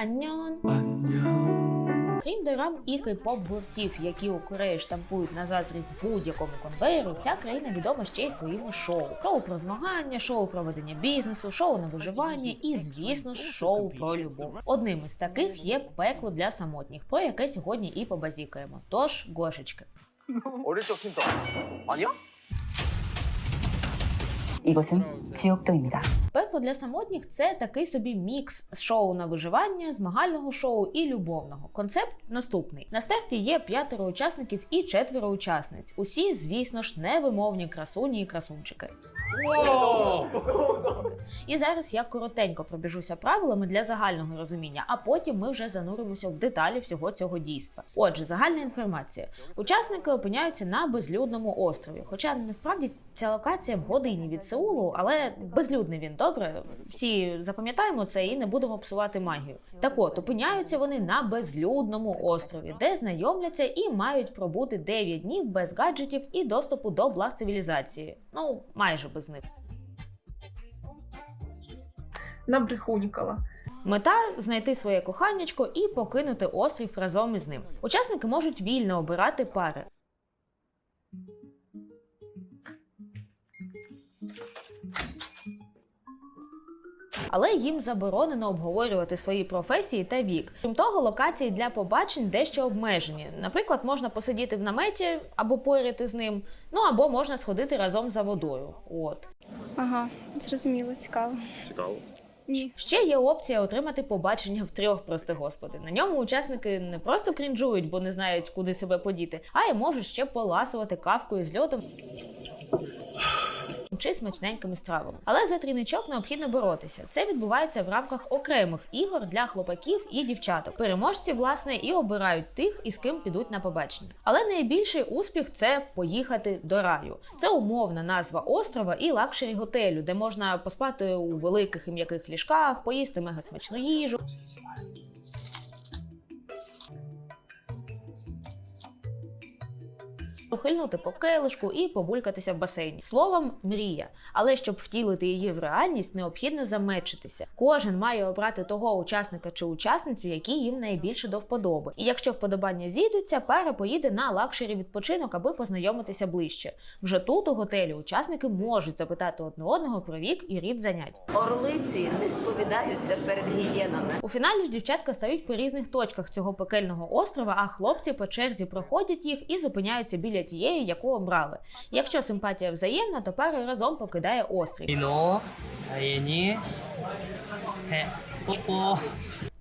Аньон! Аньон! Крім дорам і кей-поп гуртів, які у Кореї штампують на заздрість будь-якому конвейеру, ця країна відома ще й своїми шоу: шоу про змагання, шоу про ведення бізнесу, шоу на виживання і, звісно ж, шоу про любов. Одним із таких є пекло для самотніх, про яке сьогодні і побазікаємо. Тож, гошечки. Орічок Аня? 이곳은 지옥도입니다. Пекло для самотніх це такий собі мікс з шоу на виживання, змагального шоу і любовного. Концепт наступний: на старті є п'ятеро учасників і четверо учасниць. Усі, звісно ж, невимовні красуні і красунчики. І зараз я коротенько пробіжуся правилами для загального розуміння, а потім ми вже зануримося в деталі всього цього дійства. Отже, загальна інформація: учасники опиняються на безлюдному острові. Хоча насправді ця локація в годині від Сеулу, але безлюдний він добре. Всі запам'ятаємо це і не будемо псувати магію. Так от опиняються вони на безлюдному острові, де знайомляться і мають пробути 9 днів без гаджетів і доступу до благ цивілізації. Ну майже без них. Набрехунькала. Мета знайти своє коханячко і покинути острів разом із ним. Учасники можуть вільно обирати пари. Але їм заборонено обговорювати свої професії та вік. Крім того, локації для побачень дещо обмежені. Наприклад, можна посидіти в наметі або поряти з ним, ну або можна сходити разом за водою. От. Ага, зрозуміло, цікаво. Цікаво. Ні. Ще є опція отримати побачення в трьох, прости господи. На ньому учасники не просто крінжують, бо не знають, куди себе подіти, а й можуть ще поласувати кавкою з льодом. Чи смачненькими стравами. Але за трійничок необхідно боротися. Це відбувається в рамках окремих ігор для хлопаків і дівчаток. Переможці, власне, і обирають тих, із ким підуть на побачення. Але найбільший успіх це поїхати до раю. Це умовна назва острова і лакшері готелю, де можна поспати у великих і м'яких ліжках, поїсти мега смачну їжу. Ухильнути по келишку і побулькатися в басейні. Словом, мрія. Але щоб втілити її в реальність, необхідно замечитися. Кожен має обрати того учасника чи учасницю, які їм найбільше до вподоби. І якщо вподобання зійдуться, пара поїде на лакшері відпочинок, аби познайомитися ближче. Вже тут у готелі учасники можуть запитати одне одного про вік і рід занять. Орлиці не сповідаються перед гієнами. У фіналі ж дівчатка стають по різних точках цього пекельного острова, а хлопці по черзі проходять їх і зупиняються біля біля тієї, яку обрали. Якщо симпатія взаємна, то пара разом покидає острів. Іно, аєні, попо.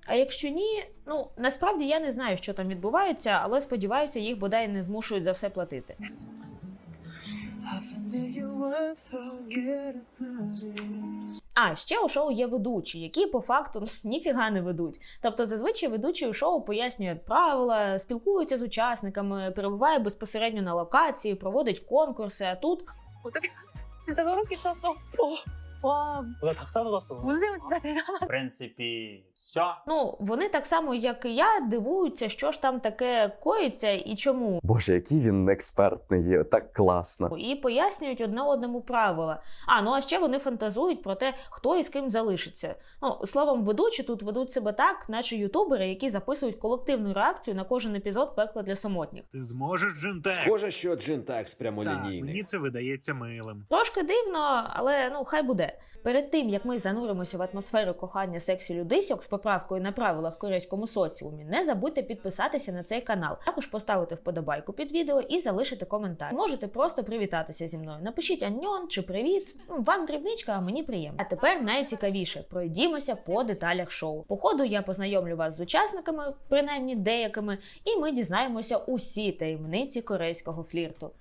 А якщо ні, ну насправді я не знаю, що там відбувається, але сподіваюся, їх бодай не змушують за все платити. А ще у шоу є ведучі, які по факту ніфіга не ведуть. Тобто, зазвичай ведучі у шоу пояснюють правила, спілкуються з учасниками, перебуває безпосередньо на локації, проводить конкурси. А тут О, руки це 와, 나 닭살 돋았어 문세훈 진짜 대단하다. В принципі, все. ну вони так само, як і я, дивуються, що ж там таке коїться і чому. Боже, який він експертний, так класно. і пояснюють одне одному правила. А ну а ще вони фантазують про те, хто і з ким залишиться. Ну словом, ведучі тут ведуть себе так, наче ютубери, які записують колективну реакцію на кожен епізод пекла для самотніх. Ти зможеш Джинтек? Схоже, що Джинтекс Так, прямолінійний. мені це видається милим. Трошки дивно, але ну хай буде. Перед тим як ми зануримося в атмосферу кохання сексі людисьок з поправкою на правила в корейському соціумі, не забудьте підписатися на цей канал, також поставити вподобайку під відео і залишити коментар. Можете просто привітатися зі мною. Напишіть аньон чи привіт. Ну, Вам дрібничка, а мені приємно. А тепер найцікавіше пройдімося по деталях шоу. По ходу я познайомлю вас з учасниками, принаймні деякими, і ми дізнаємося усі таємниці корейського флірту.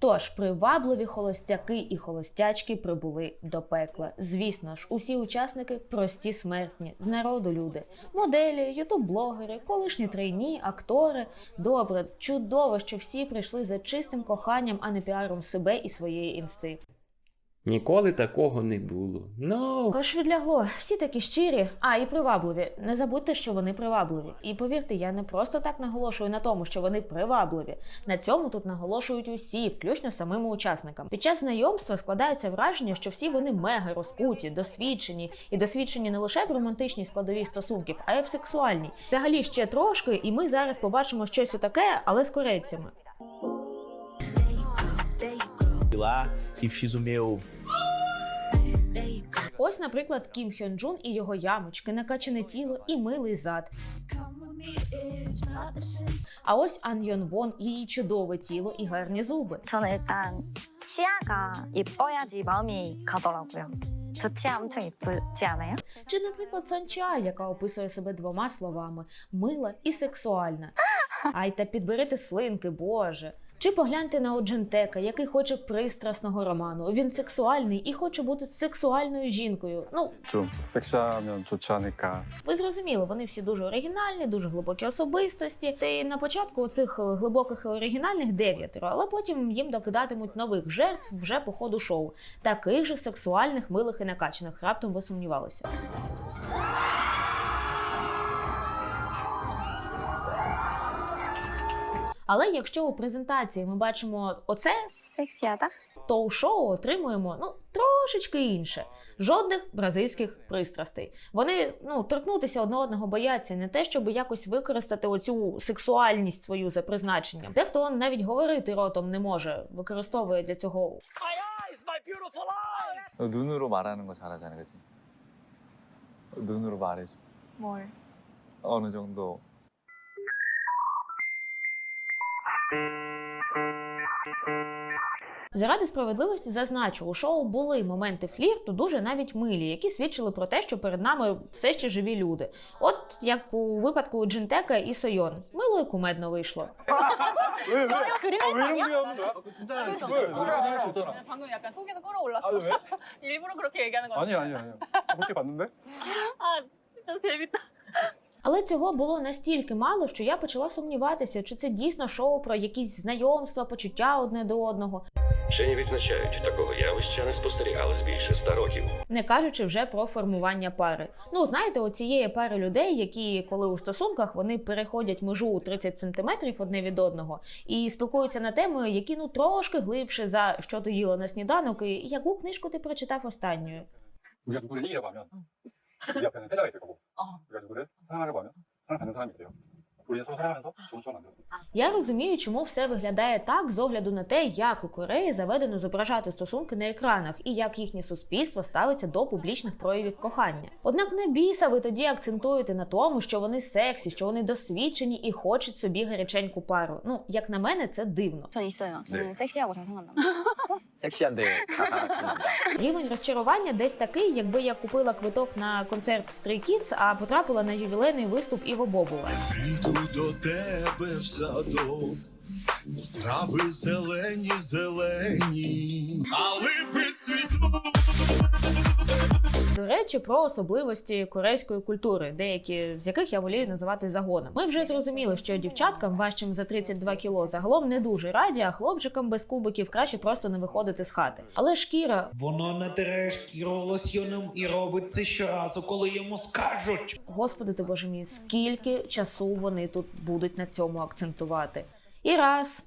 Тож привабливі холостяки і холостячки прибули до пекла. Звісно ж, усі учасники прості смертні, з народу люди, моделі, ютуб-блогери, колишні трейні, актори. Добре, чудово, що всі прийшли за чистим коханням, а не піаром себе і своєї інсти. Ніколи такого не було. Ну. Кош відлягло, всі такі щирі, а і привабливі. Не забудьте, що вони привабливі. І повірте, я не просто так наголошую на тому, що вони привабливі. На цьому тут наголошують усі, включно самими учасникам. Під час знайомства складається враження, що всі вони мега розкуті, досвідчені, і досвідчені не лише в романтичній складовій стосунків, а й в сексуальній. Взагалі ще трошки, і ми зараз побачимо щось отаке, але з корейцями. lá e fiz o meu Ось, наприклад, Кім Хьон Джун і його ямочки, накачане тіло і милий зад. А ось Ан Йон Вон, її чудове тіло і гарні зуби. 저는 일단 치아가 예뻐야지 마음이 가더라고요. 저 치아 엄청 예쁘지 않아요? Чи, наприклад, Санча, яка описує себе двома словами: мила і сексуальна. Ай та підберете слинки, боже. Чи погляньте на Оджентека, який хоче пристрасного роману. Він сексуальний і хоче бути сексуальною жінкою. Ну чучаника. Ви зрозуміли, вони всі дуже оригінальні, дуже глибокі особистості. Та й на початку цих е, глибоких і оригінальних дев'ятеро, але потім їм докидатимуть нових жертв вже по ходу шоу. Таких же сексуальних, милих і накачаних. Раптом ви сумнівалися. Але якщо у презентації ми бачимо оце, 섹시하다? то у шоу отримуємо ну трошечки інше. Жодних бразильських пристрастей. Вони ну торкнутися одне одного бояться не те, щоб якось використати оцю сексуальність свою за призначенням. Дехто навіть говорити ротом не може, використовує для цього 눈으로 말하는 거 잘하잖아, 그치? 눈으로 말해줘. 뭘? 어느 정도. Заради справедливості зазначу, у шоу були моменти флірту, дуже навіть милі, які свідчили про те, що перед нами все ще живі люди. От як у випадку Джинтека і Сойон. Мило і кумедно вийшло. 왜, 왜? 아, 왜 이런 게 하는 거야? 진짜 왜? 노래 할수 있잖아. 방금 약간 속에서 끌어올랐어. 아, 왜? 일부러 그렇게 얘기하는 거야. 아니야, 아니야, 아니야. 그렇게 봤는데? 아, 진짜 재밌다. але цього було настільки мало, що я почала сумніватися, чи це дійсно шоу про якісь знайомства, почуття одне до одного, Вчені відзначають, такого явища не спостерігалось більше ста років. не кажучи вже про формування пари. Ну знаєте, оцієї пари людей, які коли у стосунках вони переходять межу у 30 сантиметрів одне від одного і спілкуються на теми, які ну трошки глибше за що ти їла на сніданок, і яку книжку ти прочитав останньою. 우리가 누구를 이기려고 하면 우리 앞에는 패자가 있을 거고 우리가 누구를 사랑하려고 하면 사랑받는 사람이 돼요. 우리는 서로 사랑하면서 좋은 추억 만들었습니다. Я розумію, чому все виглядає так з огляду на те, як у Кореї заведено зображати стосунки на екранах і як їхнє суспільство ставиться до публічних проявів кохання. Однак не біса ви тоді акцентуєте на тому, що вони сексі, що вони досвідчені і хочуть собі гаряченьку пару. Ну як на мене, це дивно. 전 있어요. 저는 섹시하고 잘생긴 남자. 섹시한데 Рівень розчарування десь такий, якби я купила квиток на концерт Stray Kids, а потрапила на ювілейний виступ Іво Бобова. Прийду до тебе в садок, трави зелені, зелені, а липи до речі, про особливості корейської культури, деякі з яких я волію називати загоном. Ми вже зрозуміли, що дівчаткам важчим за 32 кіло загалом не дуже раді, а хлопчикам без кубиків краще просто не виходити з хати. Але шкіра воно натирає шкіру лосьйоном і робить це щоразу, коли йому скажуть. Господи ти боже мій, скільки часу вони тут будуть на цьому акцентувати. І раз,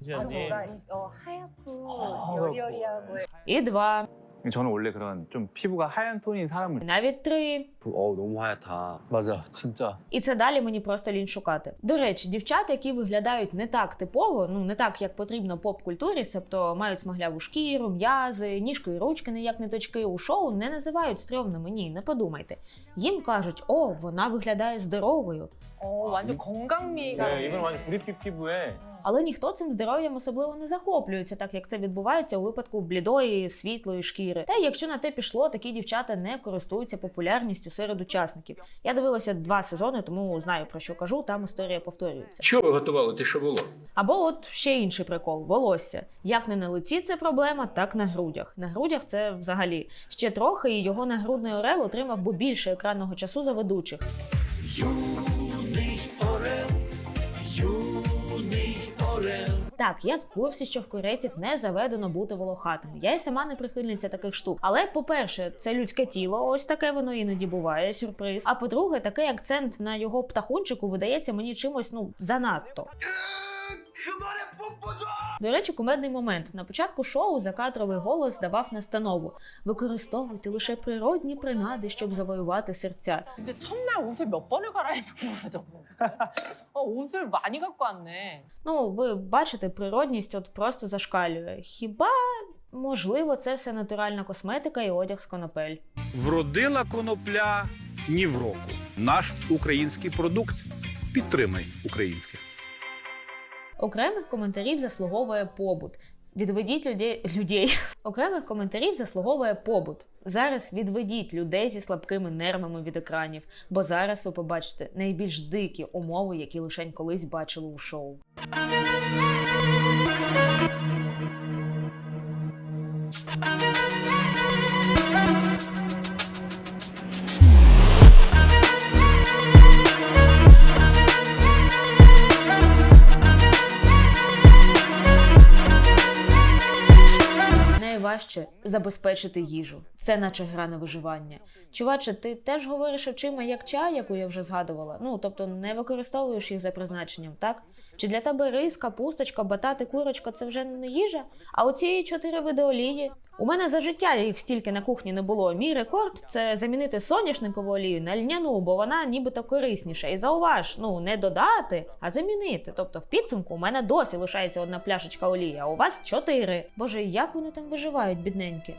і два. 저는 원래 그런 좀 피부가 하얀 톤인 і 사람을 навіть три. 어우 너무 하얗다. 맞아, 진짜. І це далі мені просто лінь шукати. До речі, дівчата, які виглядають не так типово, ну не так, як потрібно поп-культурі, тобто мають смагляву шкіру, м'язи, ніжки і ручки, ніяк не точки у шоу, не називають стрьомними. Ні, не подумайте. Їм кажуть, о, вона виглядає здоровою. 어, 완전 건강미가. 네, 이분 완전 브리피 피부에 але ніхто цим здоров'ям особливо не захоплюється, так як це відбувається у випадку блідої, світлої шкіри. Та якщо на те пішло, такі дівчата не користуються популярністю серед учасників. Я дивилася два сезони, тому знаю про що кажу. Там історія повторюється. Що ви готували, те, що було? Або от ще інший прикол волосся. Як не на лиці це проблема, так на грудях. На грудях це взагалі ще трохи, і його нагрудний орел отримав би більше екранного часу за ведучих. Так, я в курсі, що в корейців не заведено бути волохатими. Я і сама не прихильниця таких штук. Але, по-перше, це людське тіло, ось таке воно іноді буває, сюрприз. А по-друге, такий акцент на його птахунчику видається мені чимось ну занадто. До речі, кумедний момент. На початку шоу закадровий голос давав настанову використовуйте лише природні принади, щоб завоювати серця. Ну, ви бачите, природність от просто зашкалює. Хіба можливо це все натуральна косметика і одяг з конопель? Вродила конопля ні в року. Наш український продукт підтримай українське. Окремих коментарів заслуговує побут. Відведіть людей людей. Окремих коментарів заслуговує побут. Зараз відведіть людей зі слабкими нервами від екранів, бо зараз ви побачите найбільш дикі умови, які лишень колись бачили у шоу. Найважче забезпечити їжу. Це наче гра на виживання. Чуваче, ти теж говориш очима як чай, яку я вже згадувала. Ну тобто не використовуєш їх за призначенням, так? Чи для тебе рис, капусточка, батати, курочка це вже не їжа? А оці чотири види олії. У мене за життя їх стільки на кухні не було. Мій рекорд це замінити соняшникову олію на льняну, бо вона нібито корисніша. І зауваж, ну не додати, а замінити. Тобто в підсумку у мене досі лишається одна пляшечка олії, а у вас чотири. Боже, як вони там виживають, бідненькі?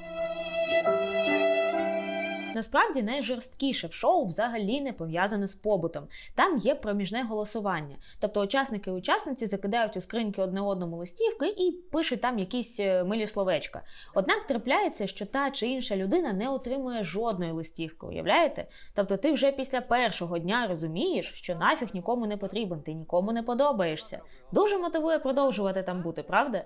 Насправді найжорсткіше в шоу взагалі не пов'язане з побутом. Там є проміжне голосування. Тобто учасники і учасниці закидають у скриньки одне одному листівки і пишуть там якісь е, милі словечка. Однак трапляється, що та чи інша людина не отримує жодної листівки. Уявляєте? Тобто ти вже після першого дня розумієш, що нафіг нікому не потрібен, ти нікому не подобаєшся. Дуже мотивує продовжувати там бути, правда?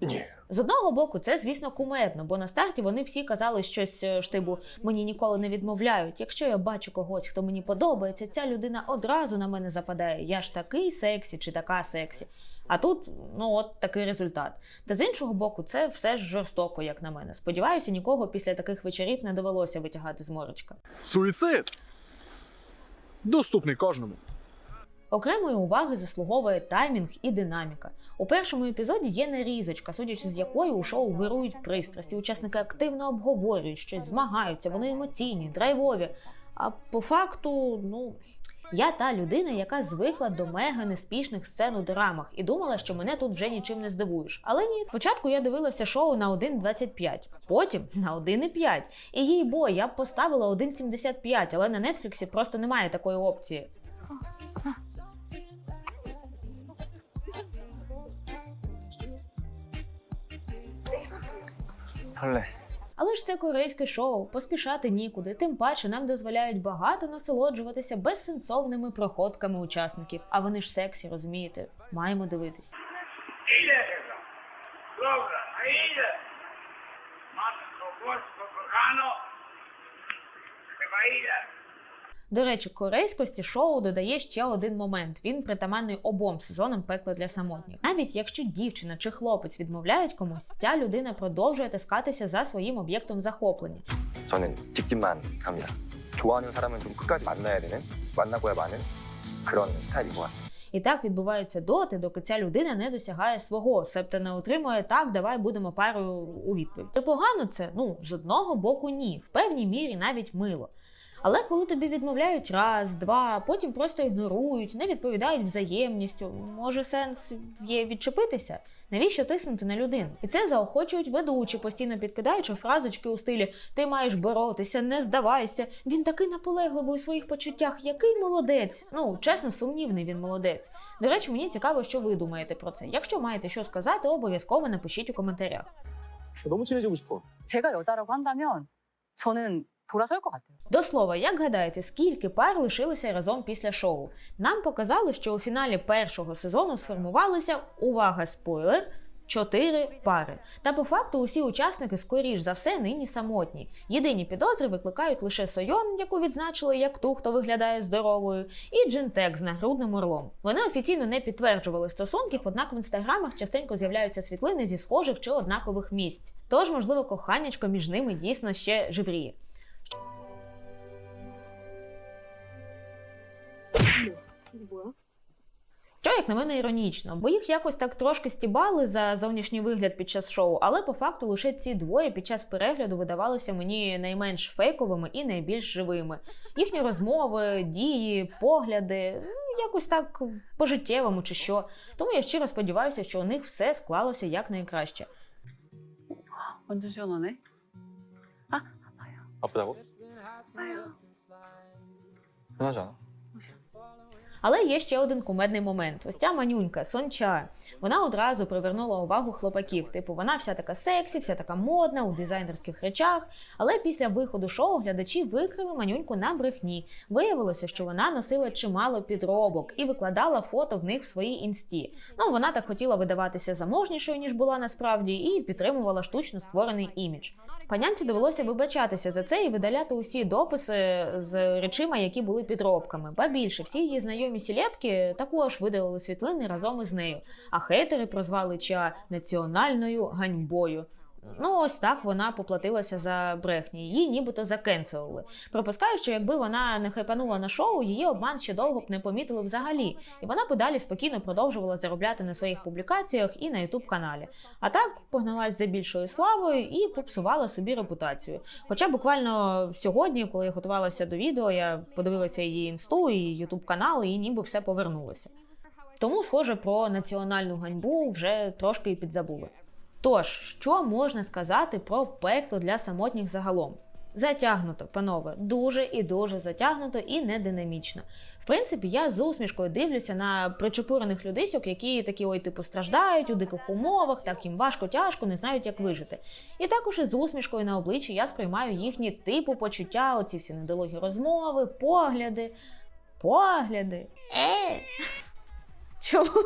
Ні. З одного боку, це, звісно, кумедно, бо на старті вони всі казали щось е, штибу мені ніколи не відмовляють. Якщо я бачу когось, хто мені подобається, ця людина одразу на мене западає. Я ж такий сексі чи така сексі. А тут, ну от такий результат. Та з іншого боку, це все ж жорстоко, як на мене. Сподіваюся, нікого після таких вечорів не довелося витягати з морочка. Суїцид. Доступний кожному. Окремої уваги заслуговує таймінг і динаміка. У першому епізоді є нарізочка, судячи з якою у шоу вирують пристрасті. Учасники активно обговорюють щось, змагаються, вони емоційні, драйвові. А по факту, ну. Я та людина, яка звикла до мега неспішних сцен у драмах і думала, що мене тут вже нічим не здивуєш. Але ні, спочатку я дивилася шоу на 1.25, потім на 1.5. І їй бо я б поставила 1.75, але на Нетфліксі просто немає такої опції. 설레. Але ж це корейське шоу, поспішати нікуди. Тим паче нам дозволяють багато насолоджуватися безсенсовними проходками учасників. А вони ж сексі, розумієте? Маємо дивитись. До речі, корейськості шоу додає ще один момент. Він притаманний обом сезонам пекла для самотніх. Навіть якщо дівчина чи хлопець відмовляють комусь, ця людина продовжує таскатися за своїм об'єктом захоплення. 저는 직진만 합니다. 좋아하는 사람은 좀 끝까지 만나야 되는, 만나고야 마는 그런 스타일인 것 같습니다. І так відбувається доти, доки ця людина не досягає свого, себто не отримує так, давай будемо парою у відповідь. Чи погано це? Ну, з одного боку, ні. В певній мірі навіть мило. Але коли тобі відмовляють раз, два, потім просто ігнорують, не відповідають взаємністю, може сенс є відчепитися? Навіщо тиснути на людину? І це заохочують ведучі, постійно підкидаючи фразочки у стилі Ти маєш боротися, не здавайся. Він такий наполегливий у своїх почуттях, який молодець. Ну, чесно, сумнівний він молодець. До речі, мені цікаво, що ви думаєте про це. Якщо маєте що сказати, обов'язково напишіть у коментарях. 너무 친해지고 싶어. 제가 여자라고 한다면 저는 돌아설 것 같아요. До слова, як гадаєте, скільки пар лишилися разом після шоу? Нам показали, що у фіналі першого сезону сформувалися увага, спойлер. Чотири пари. Та по факту усі учасники, скоріш за все, нині самотні. Єдині підозри викликають лише Сойон, яку відзначили як ту, хто виглядає здоровою, і Джинтек з нагрудним орлом. Вони офіційно не підтверджували стосунків, однак в інстаграмах частенько з'являються світлини зі схожих чи однакових місць. Тож, можливо, коханячко між ними дійсно ще живріє. Що, як на мене, іронічно, бо їх якось так трошки стібали за зовнішній вигляд під час шоу, але по факту лише ці двоє під час перегляду видавалися мені найменш фейковими і найбільш живими. Їхні розмови, дії, погляди, ну, якось так по-життєвому чи що. Тому я щиро сподіваюся, що у них все склалося якнайкраще. 완전 시원하네. 아프다고? 편하지 않아? але є ще один кумедний момент. Ось ця манюнька Сонча. Вона одразу привернула увагу хлопаків. Типу, вона вся така сексі, вся така модна у дизайнерських речах. Але після виходу шоу глядачі викрили манюньку на брехні. Виявилося, що вона носила чимало підробок і викладала фото в них в своїй інсті. Ну вона так хотіла видаватися заможнішою, ніж була насправді, і підтримувала штучно створений імідж. Панянці довелося вибачатися за це і видаляти усі дописи з речима, які були підробками. Ба більше, всі її знайомі сілепки також видалили світлини разом із нею. А хейтери прозвали Ча національною ганьбою. Ну, ось так вона поплатилася за брехні. Її нібито закенселили. Пропускаю, що якби вона не хайпанула на шоу, її обман ще довго б не помітили взагалі, і вона подалі спокійно продовжувала заробляти на своїх публікаціях і на ютуб каналі. А так погналась за більшою славою і попсувала собі репутацію. Хоча буквально сьогодні, коли я готувалася до відео, я подивилася її інсту і ютуб канал, і ніби все повернулося. Тому, схоже, про національну ганьбу вже трошки і підзабули. Тож, що можна сказати про пекло для самотніх загалом? Затягнуто, панове, дуже і дуже затягнуто і не динамічно. В принципі, я з усмішкою дивлюся на причепурених людисьок, які такі ой типу страждають у диких умовах, так їм важко, тяжко, не знають, як вижити. І також із усмішкою на обличчі я сприймаю їхні типу почуття, оці всі недолугі розмови, погляди. Погляди. Е. Чому?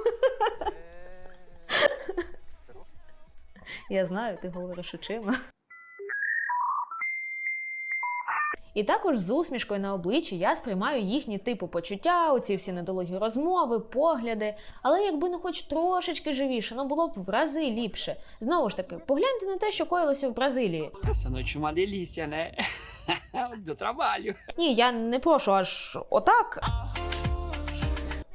Я знаю, ти говориш очима. І також з усмішкою на обличчі я сприймаю їхні типу почуття, оці всі недолугі розмови, погляди. Але якби ну хоч трошечки живіше, ну було б в рази ліпше. Знову ж таки, погляньте на те, що коїлося в Бразилії. Essa noite uma delícia, né? Do. Ні, я не прошу аж отак.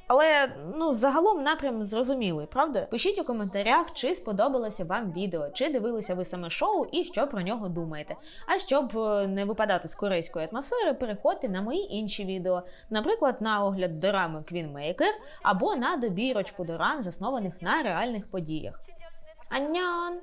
Але ну загалом напрям зрозумілий, правда? Пишіть у коментарях, чи сподобалося вам відео, чи дивилися ви саме шоу і що про нього думаєте. А щоб е, не випадати з корейської атмосфери, переходьте на мої інші відео, наприклад, на огляд дорами Queenmaker або на добірочку дорам, заснованих на реальних подіях. Аньон!